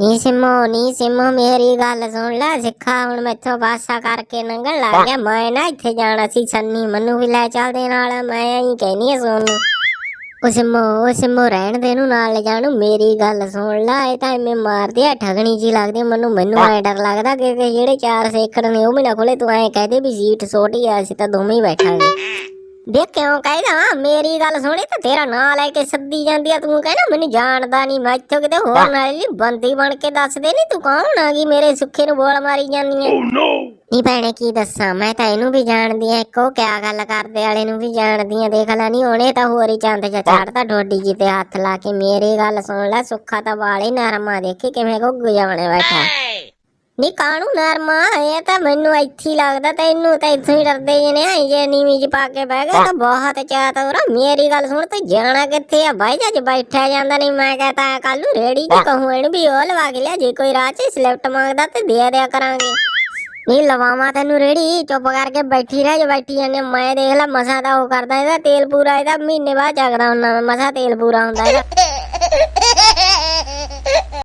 ਨੀ ਸਿਮੋ ਨੀ ਸਿਮੋ, ਮੇਰੀ ਗੱਲ ਸੁਣ ਲੈ, ਸਿੱਖਾ ਹੁਣ ਮੈਥੋਂ ਬਾਸਾ ਕਰਕੇ ਲੰਘਣ ਲੱਗ ਗਿਆ। ਮੈਂ ਨਾ ਇੱਥੇ ਜਾਣਾ ਸੀ ਸੰਨੀ ਮੈਨੂੰ ਵੀ ਲੈ ਚੱਲਦੇ ਨਾਲ, ਮੈਂ ਐਂ ਕਹਿਨੀ ਆ ਸੋਨੂੰ। ਉਹ ਸਿਮੋ ਉਹ ਸਿਮੋ ਰਹਿਣ ਦੇ ਨੂੰ ਨਾਲ ਲੈ ਜਾਣੂ, ਮੇਰੀ ਗੱਲ ਸੁਣ ਲੈ, ਇਹ ਤਾਂ ਐਵੇਂ ਮਾਰਦੀ ਆ, ਠਗਣੀ ਜੀ ਲੱਗਦੀ ਮੈਨੂੰ। ਮੈਨੂੰ ਐ ਡਰ ਲੱਗਦਾ ਕਿ ਜਿਹੜੇ ਚਾਰ ਸੇਖੜ ਨੇ ਉਹ ਵੀ ਨਾ ਖੋਲੇ ਤੂੰ ਐ ਕਹਦੇ ਵੀ ਸੀਟ ਛੋਟੀ ਆ, ਅਸੀਂ ਤਾਂ ਦੋਵੇਂ ਹੀ ਬੈਠਾਂਗੇ। ਦੇਖ ਕਿਉਂ ਕਹਿਦਾ? ਮੇਰੀ ਗੱਲ ਸੁਣੀ ਤੇ ਤੇਰਾ ਨਾਂ ਲੈ ਕੇ ਸੱਦੀ ਜਾਂਦੀ ਆ ਤੂੰ ਕਹਿਣਾ ਮੈਨੂੰ ਜਾਣਦਾ ਨਹੀਂ ਮੈਂ ਇੱਥੋਂ ਕਿਤੇ ਹੋਰ ਨਾਲ ਨਹੀਂ ਬੰਦੀ ਬਣ ਕੇ ਦੱਸ ਦੇ ਨਹੀਂ ਤੂੰ ਕੌਣ ਆ ਗਈ ਮੇਰੇ ਸੁੱਖੇ ਨੂੰ ਬੋਲ ਮਾਰੀ ਜਾਂਦੀ ਐ ਨੀ ਭੈਣੇ ਕੀ ਦੱਸਾਂ ਮੈਂ ਤਾਂ ਇਹਨੂੰ ਵੀ ਜਾਣਦੀ ਆ ਇੱਕੋ ਕਿਆ ਗੱਲ ਕਰਦੇ ਵਾਲੇ ਨੂੰ ਵੀ ਜਾਣਦੀ ਆ ਦੇਖ ਲੈ ਨਹੀਂ ਉਹਨੇ ਤਾਂ ਹੋਰ ਹੀ ਚੰਦ ਚ ਚੜਦਾ ਡੋਡੀ ਜੀ ਤੇ ਹੱਥ ਲਾ ਕੇ ਮੇਰੀ ਗੱਲ ਸੁਣ ਲੈ ਸੁੱਖਾ ਤਾਂ ਵਾਲੇ ਨਰਮਾ ਦੇਖੀ ਕਿਵੇਂ ਗੁੱਗ ਜਾਵਣੇ ਬੈਠਾ। ਨੀ ਕਾਣੂ ਨਰਮਾ ਇਹ ਤਾਂ ਮੈਨੂੰ ਇੱਥੇ ਹੀ ਲੱਗਦਾ, ਤੈਨੂੰ ਤਾਂ ਇੱਥੋਂ ਹੀ ਡਰਦੇ ਜੇ ਨੇ ਆਈ ਜੇ ਨੀਵੀਂ ਚ ਪਾ ਕੇ ਬਹਿ ਗਿਆ ਤਾਂ ਬਹੁਤ ਚਾਤ ਹੋਰ ਮੇਰੀ ਗੱਲ ਸੁਣ, ਤੇ ਜਾਣਾ ਕਿੱਥੇ ਆ? ਬਾਈ ਜੱਜ ਬੈਠਿਆ ਜਾਂਦਾ ਨਹੀਂ ਮੈਂ ਕਹਤਾ ਕੱਲ ਨੂੰ ਰੇੜੀ ਦੀ ਕਹੂੰ ਇਹਨੂੰ ਵੀ ਉਹ ਲਵਾ ਕੇ ਲਿਆ, ਜੇ ਕੋਈ ਰਾਹ ਚ ਸਲਿਫਟ ਮੰਗਦਾ ਤੇ ਦੇ ਦਿਆ ਕਰਾਂਗੇ। ਨਹੀਂ ਲਵਾਵਾਂ ਤੈਨੂੰ ਰੇੜੀ, ਚੁੱਪ ਕਰਕੇ ਬੈਠੀ ਰਹਿ, ਜੇ ਬੈਠੀ ਜਾਂਦੇ ਮੈਂ ਦੇਖ ਲੈ ਮਸਾ ਦਾ ਉਹ ਕਰਦਾ, ਇਹਦਾ ਤੇਲ ਪੂਰਾ, ਇਹਦਾ ਮਹੀਨੇ ਬਾਅਦ ਜਗਦਾ ਹੁੰਦਾ, ਮਸਾ ਤੇਲ ਪੂਰਾ ਹੁੰਦਾ ਇਹਦਾ।